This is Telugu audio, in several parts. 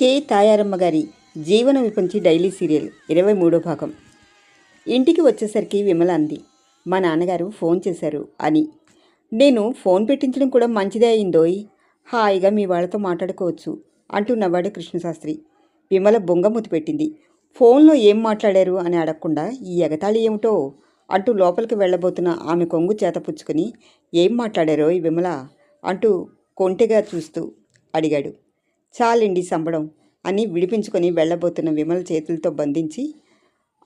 కె. తాయారమ్మ గారి జీవన విపంచి డైలీ సీరియల్ ఇరవై మూడో భాగం. ఇంటికి వచ్చేసరికి విమల అంది మా నాన్నగారు ఫోన్ చేశారు అని. నేను ఫోన్ పెట్టించడం కూడా మంచిదే అయిందోయ్. హాయిగా మీ వాళ్ళతో మాట్లాడుకోవచ్చు అంటూ నవ్వాడు కృష్ణశాస్త్రి. విమల బొంగమూతి పెట్టింది. ఫోన్లో ఏం మాట్లాడారు? అని అడగకుండా ఈ ఎగతాళి ఏమిటో? అంటూ లోపలికి వెళ్ళబోతున్న ఆమె కొంగు చేతపుచ్చుకొని ఏం మాట్లాడారో ఈ విమల? అంటూ కొంటెగా చూస్తూ అడిగాడు. చాలండి సంబడం అని విడిపించుకొని వెళ్ళబోతున్న విమల చేతులతో బంధించి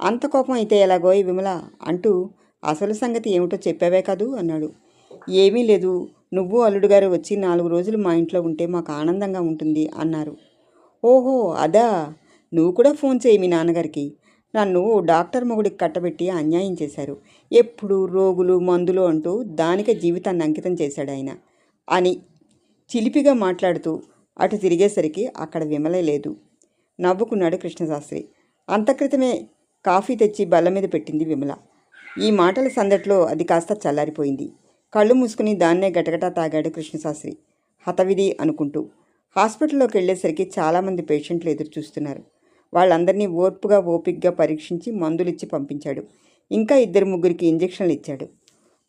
అంత కోపం అయితే ఎలాగోయ్ విమల అంటూ అసలు సంగతి ఏమిటో చెప్పావే కాదు అన్నాడు. ఏమీ లేదు నువ్వు అల్లుడు గారు వచ్చి నాలుగు రోజులు మా ఇంట్లో ఉంటే మాకు ఆనందంగా ఉంటుంది అన్నారు. ఓహో అదా? నువ్వు కూడా ఫోన్ చేయి మీ నాన్నగారికి. నన్ను డాక్టర్ మొగుడికి కట్టబెట్టి అన్యాయం చేశారు. ఎప్పుడు రోగులు మందులు అంటూ దానికే జీవితాన్ని అంకితం చేశాడు ఆయన అని చిలిపిగా మాట్లాడుతూ అటు తిరిగేసరికి అక్కడ విమలే లేదు. నవ్వుకున్నాడు కృష్ణశాస్త్రి. అంతక్రితమే కాఫీ తెచ్చి బల్ల మీద పెట్టింది విమల. ఈ మాటల సందట్లో అది కాస్త చల్లారిపోయింది. కళ్ళు మూసుకుని దాన్నే గటగటా తాగాడు కృష్ణశాస్త్రి. హతవిధి అనుకుంటూ. హాస్పిటల్లోకి వెళ్ళేసరికి చాలామంది పేషెంట్లు ఎదురు చూస్తున్నారు. వాళ్ళందరినీ ఓర్పుగా ఓపిక్గా పరీక్షించి మందులిచ్చి పంపించాడు. ఇంకా ఇద్దరు ముగ్గురికి ఇంజెక్షన్లు ఇచ్చాడు.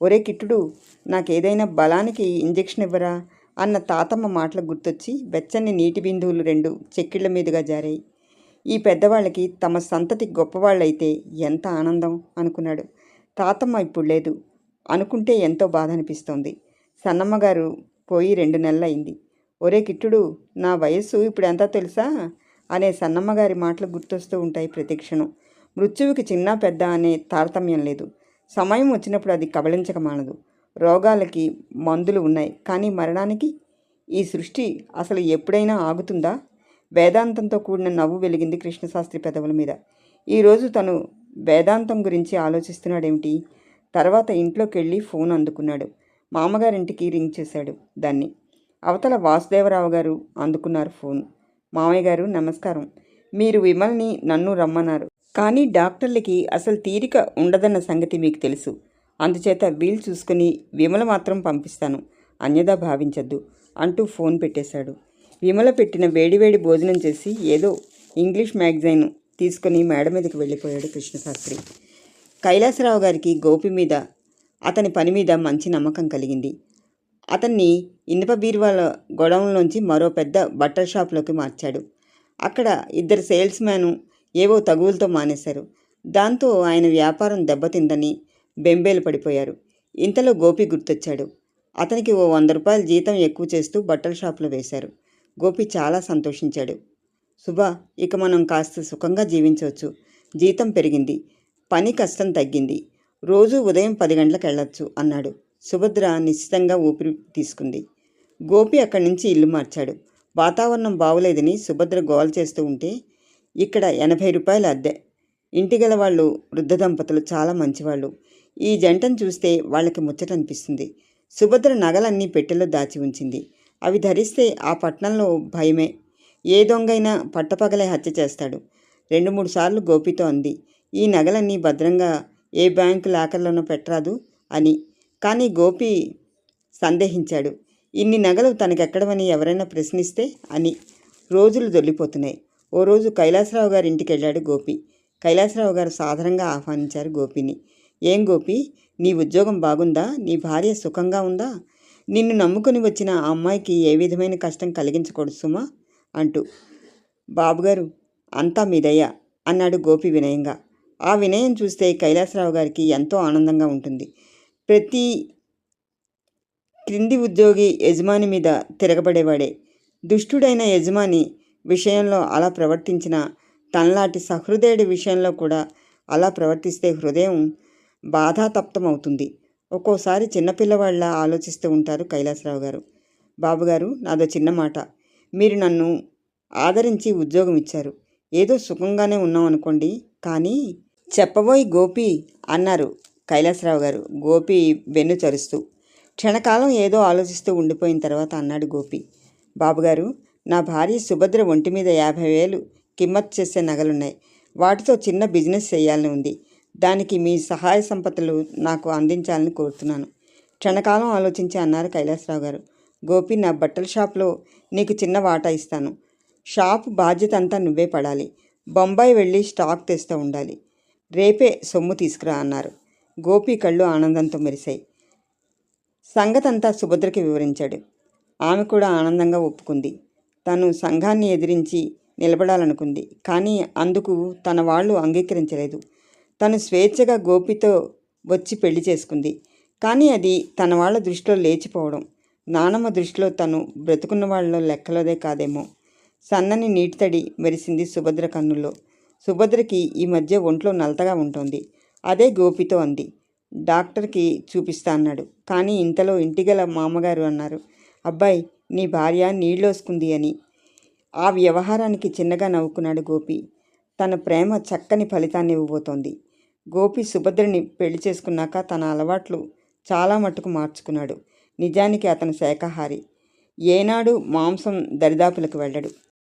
ఒరే కిట్టుడు నాకేదైనా బలానికి ఇంజెక్షన్ ఇవ్వరా? అన్న తాతమ్మ మాటలు గుర్తొచ్చి వెచ్చని నీటి బిందువులు రెండు చెక్కిళ్ళ మీదుగా జారాయి. ఈ పెద్దవాళ్ళకి తమ సంతతి గొప్పవాళ్ళైతే ఎంత ఆనందం అనుకున్నాడు. తాతమ్మ ఇప్పుడు లేదు. అనుకుంటే ఎంతో బాధ అనిపిస్తోంది సన్నమ్మగారు పోయి రెండు నెలలు అయింది ఒరే కిట్టుడు నా వయస్సు ఇప్పుడు ఎంత తెలుసా? అనే సన్నమ్మగారి మాటలు గుర్తొస్తూ ఉంటాయి ప్రతిక్షణం మృత్యువుకి చిన్న పెద్ద అనే తారతమ్యం లేదు. సమయం వచ్చినప్పుడు అది కబళించక మానదు. రోగాలకి మందులు ఉన్నాయి. కానీ మరణానికి ఈ సృష్టి అసలు ఎప్పుడైనా ఆగుతుందా? వేదాంతంతో కూడిన నవ్వు వెలిగింది కృష్ణశాస్త్రి పెదవుల మీద. ఈరోజు తను వేదాంతం గురించి ఆలోచిస్తున్నాడేమిటి? తర్వాత ఇంట్లోకి వెళ్ళి ఫోన్ అందుకున్నాడు. మామగారింటికి రింగ్ చేశాడు దాన్ని. అవతల వాసుదేవరావు గారు అందుకున్నారు ఫోన్. మామయ్య గారు నమస్కారం. మీరు విమల్ని నన్ను రమ్మన్నారు. కానీ డాక్టర్లకి అసలు తీరిక ఉండదన్న సంగతి మీకు తెలుసు. అందుచేత వీలు చూసుకుని విమల మాత్రం పంపిస్తాను. అన్యదా భావించద్దు అంటూ ఫోన్ పెట్టేశాడు. విమల పెట్టిన వేడివేడి భోజనం చేసి ఏదో ఇంగ్లీష్ మ్యాగజైన్ తీసుకుని మేడ మీదకి వెళ్ళిపోయాడు కృష్ణశాస్త్రి. కైలాసరావు గారికి గోపి మీద అతని పని మీద మంచి నమ్మకం కలిగింది. అతన్ని ఇనుప బీరువాల గొడవంలోంచి మరో పెద్ద బట్టల షాప్లోకి మార్చాడు. అక్కడ ఇద్దరు సేల్స్ మ్యాను ఏవో తగువులతో మానేశారు. దాంతో ఆయన వ్యాపారం దెబ్బతిందని బెంబేలు పడిపోయారు. ఇంతలో గోపి గుర్తొచ్చాడు. అతనికి ఓ వంద రూపాయల జీతం ఎక్కువ చేస్తూ బట్టల షాపులో వేశారు. గోపి చాలా సంతోషించాడు. సుభా ఇక మనం కాస్త సుఖంగా జీవించవచ్చు. జీతం పెరిగింది. పని కష్టం తగ్గింది. రోజు ఉదయం పది గంటలకు వెళ్ళొచ్చు అన్నాడు. సుభద్ర నిశ్చితంగా ఊపిరి తీసుకుంది. గోపి అక్కడి నుంచి ఇల్లు మార్చాడు. వాతావరణం బాగోలేదని సుభద్ర గోల చేస్తూ ఉంటే ఇక్కడ ఎనభై రూపాయల అద్దె. ఇంటి గల వాళ్ళు వృద్ధ దంపతులు చాలా మంచివాళ్ళు. ఈ జంటను చూస్తే వాళ్ళకి ముచ్చట అనిపిస్తుంది. సుభద్ర నగలన్నీ పెట్టెలో దాచి ఉంచింది. అవి ధరిస్తే ఆ పట్నంలో భయమే. ఏ దొంగైనా పట్టపగలే హత్య చేస్తాడు. రెండు మూడు సార్లు గోపితో అంది. ఈ నగలన్నీ భద్రంగా ఏ బ్యాంకు లాకర్లోనో పెట్టరాదు అని. కానీ గోపి సందేహించాడు. ఇన్ని నగలు తనకెక్కడమని ఎవరైనా ప్రశ్నిస్తే అని. రోజులు దొల్లిపోతున్నాయి ఓ రోజు కైలాసరావు గారి ఇంటికి వెళ్ళాడు గోపి. కైలాసరావు గారు సాధారణంగా ఆహ్వానించారు గోపిని. ఏం గోపి? నీ ఉద్యోగం బాగుందా? నీ భార్య సుఖంగా ఉందా? నిన్ను నమ్ముకుని వచ్చిన ఆ అమ్మాయికి ఏ విధమైన కష్టం కలిగించకూడదు సుమా అంటూ. బాబుగారు అంతా మీదయ్యా అన్నాడు గోపి వినయంగా. ఆ వినయం చూస్తే కైలాసరావు గారికి ఎంతో ఆనందంగా ఉంటుంది. ప్రతి క్రింది ఉద్యోగి యజమాని మీద తిరగబడేవాడే. దుష్టుడైన యజమాని విషయంలో అలా ప్రవర్తించిన తనలాంటి సహృదయుడి విషయంలో కూడా అలా ప్రవర్తిస్తే హృదయం బాధాతప్తమవుతుంది. ఒక్కోసారి చిన్నపిల్లవాళ్ళ ఆలోచిస్తూ ఉంటారు కైలాసరావు గారు. బాబుగారు నాదో చిన్న మాట. మీరు నన్ను ఆదరించి ఉద్యోగం ఇచ్చారు. ఏదో సుఖంగానే ఉన్నాం అనుకోండి. కానీ చెప్పబోయి గోపి అన్నారు కైలాసరావు గారు. గోపి వెన్ను చరుస్తూ. క్షణకాలం ఏదో ఆలోచిస్తూ ఉండిపోయిన తర్వాత అన్నాడు గోపి. బాబుగారు నా భార్య సుభద్ర ఒంటి మీద యాభై వేలు కిమ్మత్ చేసే నగలున్నాయి. వాటితో చిన్న బిజినెస్ చేయాలని ఉంది. దానికి మీ సహాయ సంపదలు నాకు అందించాలని కోరుతున్నాను. క్షణకాలం ఆలోచించి అన్నారు కైలాసరావు గారు. గోపి నా బట్టల షాప్లో నీకు చిన్న వాటా ఇస్తాను. షాప్ బాధ్యత అంతా నువ్వే పడాలి. బొంబాయి వెళ్ళి స్టాక్ తెస్తూ ఉండాలి. రేపే సొమ్ము తీసుకురా అన్నారు. గోపి కళ్ళు ఆనందంతో మెరిశాయి. సంగతంతా సుభద్రకి వివరించాడు. ఆమె కూడా ఆనందంగా ఒప్పుకుంది. తను సంఘాన్ని ఎదిరించి నిలబడాలనుకుంది. కానీ అందుకు తన వాళ్ళు అంగీకరించలేదు. తను స్వేచ్ఛగా గోపితో వచ్చి పెళ్ళి చేసుకుంది. కానీ అది తన వాళ్ళ దృష్టిలో లేచిపోవడం. నానమ్మ దృష్టిలో తను బ్రతుకున్న వాళ్ళలో లెక్కలోదే కాదేమో. సన్నని నీటి తడి మెరిసింది సుభద్ర కన్నుల్లో. సుభద్రకి ఈ మధ్య ఒంట్లో నలతగా ఉంటుంది. అదే గోపితో అంది. డాక్టర్కి చూపిస్తా అన్నాడు. కానీ ఇంతలో ఇంటిగల మామగారు అన్నారు. అబ్బాయి నీ భార్య నీళ్ళోసుకుంది అని. ఆ వ్యవహారానికి చిన్నగా నవ్వుకున్నాడు గోపి. తన ప్రేమ చక్కని ఫలితాన్ని ఇవ్వబోతోంది. గోపి సుభద్రని పెళ్ళి చేసుకున్నాక తన అలవాట్లు చాలా మట్టుకు మార్చుకున్నాడు. నిజానికి అతను శాఖాహారి ఏనాడు మాంసం దరిదాపులకు వెళ్ళడు.